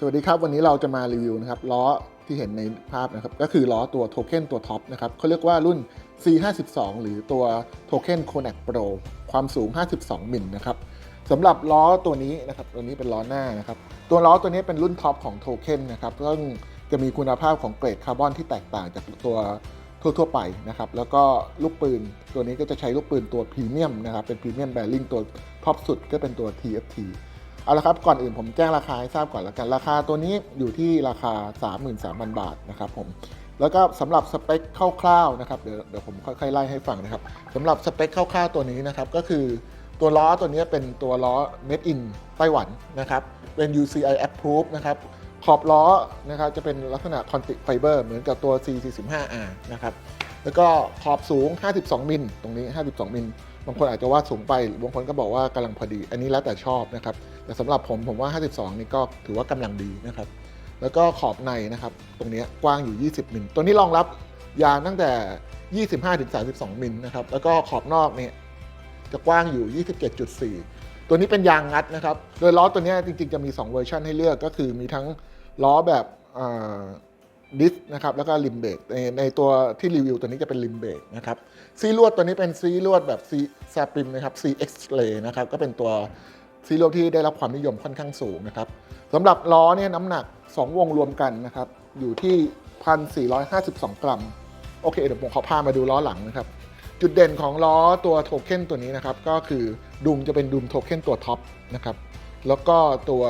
สวัสดีครับ วันนี้เราจะมารีวิวนะครับล้อที่เห็นในภาพนะครับก็คือล้อตัวโทเค็นตัวท็อปนะครับเขาเรียกว่ารุ่น C52 หรือตัวโทเค็น Konak Pro ความสูง 52 มิลนะครับสำหรับล้อตัวนี้นะครับตัวนี้เป็นล้อหน้านะครับตัวล้อตัวนี้เป็นรุ่นท็อปของโทเค็นนะครับซึ่งจะมีคุณภาพของเกรดคาร์บอนที่แตกต่างจากตัวทั่วๆไปนะครับแล้วก็ลูกปืนตัวนี้ก็จะใช้ลูกปืนตัวพรีเมียมนะครับเป็นพรีเมียมแบริ่งตัวท็อปสุดก็เป็นตัว TFT เอาละครับก่อนอื่นผมแจ้งราคาให้ทราบก่อนแล้วกัน ราคาตัวนี้อยู่ที่ราคา 33,000 บาทนะครับผมแล้วก็สำหรับสเปคคร่าวๆนะครับเดี๋ยวเดี๋ยวผมค่อยๆไล่ให้ฟังนะครับสำหรับสเปคคร่าวๆตัวนี้นะครับก็คือตัวล้อตัวนี้เป็นตัวล้อ made in ไต้หวันนะครับเป็น UCI approved นะครับขอบล้อนะครับจะเป็นลักษณะ contic fiber เหมือนกับตัว C45R นะครับแล้วก็ขอบสูง 52 มิลตรงนี้ 52 มิล บางคนอาจจะว่าสูงไปบางคนก็บอกว่ากำลังพอดี อันนี้แล้วแต่ชอบนะครับ แต่สำหรับผมผมว่า 52 นี่ก็ถือว่ากำลังดีนะครับ แล้วก็ขอบในนะครับ ตรงนี้กว้างอยู่ 20 มิล ตัวนี้รองรับยางตั้งแต่ 25-32 มิลนะครับ แล้วก็ขอบนอกเนี่ยจะกว้างอยู่ 27.4 ตัวนี้เป็นยางงัดนะครับ โดยล้อตัวนี้จริงๆจะมี 2 เวอร์ชันให้เลือกก็คือมีทั้งล้อแบบ ดิสนะครับแล้วก็ริมเบรกในในตัวที่รีวิวตัวนี้จะเป็นริมเบรกนะครับซีลวดตัวนี้เป็นซีลวดแบบซีแซปริมนะครับ CX Ray นะครับก็เป็นตัวซีโร่ที่ได้รับความนิยมค่อนข้างสูงนะครับสำหรับล้อเนี่ยน้ำหนัก 2 วงรวมกันนะครับอยู่ที่ 1,452 กรัม โอเคเดี๋ยวผมขอพามาดูล้อหลังนะครับ จุดเด่นของล้อตัวโทเค็นตัวนี้นะครับก็คือดุมจะเป็นดุมโทเค็นตัวท็อปนะครับแล้วก็ตัว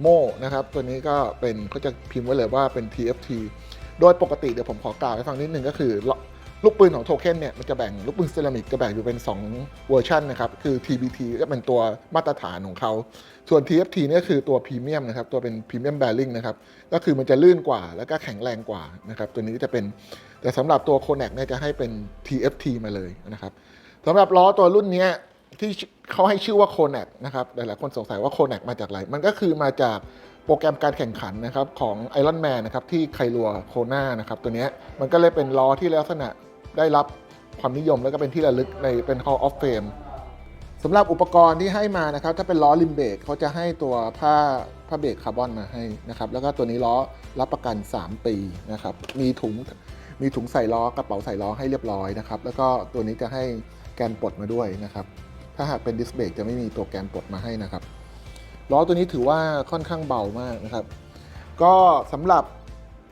โมนะครับ ตัวนี้ก็เป็นเขาจะพิมพ์ไว้เลยว่าเป็น TFT โดยปกติเดี๋ยวผมขอกล่าวให้ฟังนิดนึงก็คือลูกปืนของโทเค็นเนี่ยมันจะแบ่งลูกปืนเซรามิกจะแบ่งอยู่เป็น 2 เวอร์ชันนะครับคือ TBT ก็เป็นตัวมาตรฐานของเขา ส่วน TFT เนี่ยคือตัวพรีเมียมนะครับตัวเป็นพรีเมียมแบริ่งนะครับก็คือมันจะลื่นกว่าแล้วก็แข็งแรงกว่านะครับตัวนี้จะเป็นแต่สำหรับตัวโค n น c เนี่ยจะให้เป็น TFT มาเลยนะครับสำหรับล้อตัวรุ่นนี้ ที่เขาให้ชื่อว่าโค n น c นะครับหลายๆคนสงสัยว่าโค n น c มาจากอะไร มันก็คือมาจากโปรแกรมการแข่งขันนะครับของ Iron Man นนะครับที่ไคลัวโคนานะครับตัวนี้มันก็เลยเป็นล้อที่ลักษณะได้รับความนิยมแล้วก็เป็นที่ระลึกในเป็น Hall of Fame สำหรับอุปกรณ์ที่ให้มานะครับ ถ้าเป็นล้อริมเบรกเขาจะให้ตัวผ้าผ้าเบรกคาร์บอนมาให้นะครับ แล้วก็ตัวนี้ล้อรับประกัน 3 ปีนะครับ มีถุงมีถุงใส่ล้อกระเป๋าใส่ล้อให้เรียบร้อยนะครับ แล้วก็ตัวนี้จะให้แกนปลดมาด้วยนะครับ ถ้าหากเป็นดิสเบรกจะไม่มีตัวแกนปลดมาให้นะครับล้อตัวนี้ถือว่าค่อนข้างเบามากนะครับ ก็สำหรับ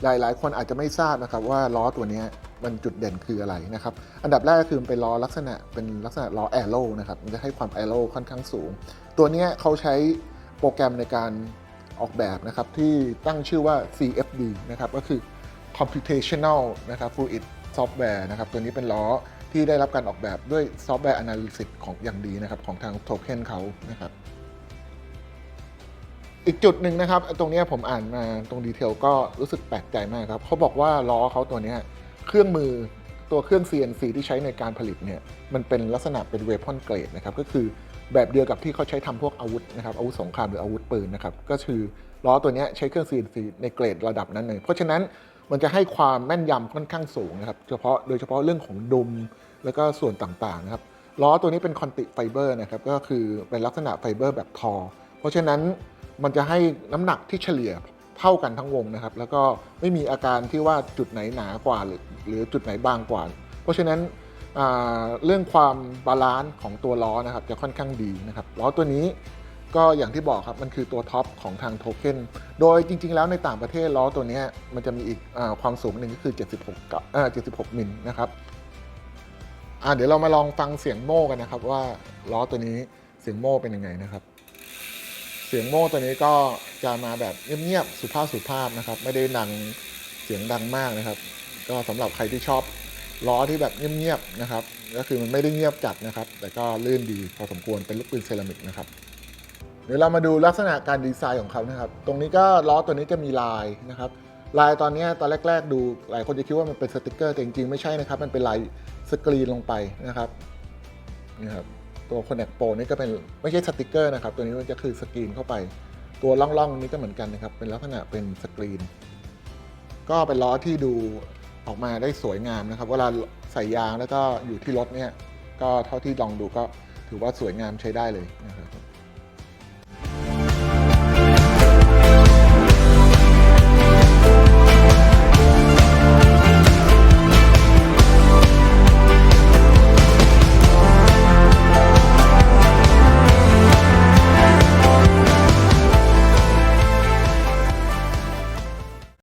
หลาย ๆ คนอาจจะไม่ทราบนะครับว่าล้อตัวนี้มันจุดเด่นคืออะไรนะครับ อันดับแรกก็คือเป็นล้อลักษณะเป็นลักษณะล้อแอโร่นะครับ มันจะให้ความแอโร่ค่อนข้างสูง ตัวนี้เขาใช้โปรแกรมในการออกแบบนะครับ ที่ตั้งชื่อว่า CFD นะครับ ก็คือ computational นะครับ fluid software นะครับ ตัวนี้เป็นล้อ ที่ได้รับการออกแบบด้วยซอฟต์แวร์ analysis ของอย่างดีนะครับของทางโทเค็นเขานะครับอีกจุดหนึ่งนะครับ ตรงนี้ผมอ่านมาตรงดีเทลก็รู้สึกแปลกใจมากครับเขาบอกว่าล้อเขาตัวนี้เครื่องมือตัวเครื่อง CNC ที่ใช้ในการผลิตเนี่ยมันเป็นลักษณะเป็นเวพอนเกรดนะครับก็คือแบบเดียวกับที่เขาใช้ทำพวกอาวุธนะครับอาวุธสงครามหรืออาวุธปืนนะครับก็คือล้อตัวนี้ใช้เครื่อง CNC ในเกรดระดับนั้นเลยเพราะฉะนั้น มันจะให้ความแม่นยำค่อนข้างสูงนะครับเฉพาะโดยเฉพาะเรื่องของดุมแล้วก็ส่วนต่างๆนะครับล้อตัวนี้เป็นคอนติไฟเบอร์นะครับก็คือเป็นลักษณะไฟเบอร์แบบทอ เพราะฉะนั้นมันจะให้น้ำหนักที่เฉลี่ยเท่ากันทั้งวงนะครับ แล้วก็ไม่มีอาการที่ว่าจุดไหนหนากว่าหรือหรือจุดไหนบางกว่า เพราะฉะนั้นเรื่องความบาลานซ์ของตัวล้อนะครับจะค่อนข้างดีนะครับล้อตัวนี้ ก็อย่างที่บอกครับมันคือตัวท็อปของทางโทเค็นโดยจริง ๆ แล้วในต่างประเทศล้อตัวนี้มันจะมีอีกอความสูงหนึ่งก็คือ 76กับ76 มิลนะครับเดี๋ยวเรามาลองฟังเสียงโม่กันนะครับ ว่าล้อตัวนี้เสียงโม่เป็นยังไงนะครับ เสียงโม่ตัวนี้ก็จะมาแบบเงียบๆสุภาพสุภาพนะครับ ไม่ได้ดังเสียงดังมากนะครับ ก็สำหรับใครที่ชอบล้อที่แบบเงียบๆนะครับ ก็คือมันไม่ได้เงียบจัดนะครับ แต่ก็ลื่นดีพอสมควรเป็นลูกปืนเซรามิกนะครับ เดี๋ยวเรามาดูลักษณะการดีไซน์ของเขานะครับ ตรงนี้ก็ล้อตัวนี้จะมีลายนะครับ ลายตอนนี้ตอนแรก ๆ ดูหลายคนจะคิดว่ามันเป็นสติกเกอร์แต่จริงๆไม่ใช่นะครับ มันเป็นลายสกรีนลงไปนะครับนี่ครับตัวคอนเน c โปนี่ก็เป็นไม่ใช่สติกเกอร์นะครับ ตัวนี้มันจะคือสกรีนเข้าไป ตัวล่องๆนี้ก็เหมือนกันนะครับ เป็นลักษณะเป็นสกรีน ก็เป็นล้อที่ดูออกมาได้สวยงามนะครับ เวลาใส่ยางแล้วก็อยู่ที่รถเนี่ย ก็เท่าที่ลองดูก็ถือว่าสวยงามใช้ได้เลยนะครับ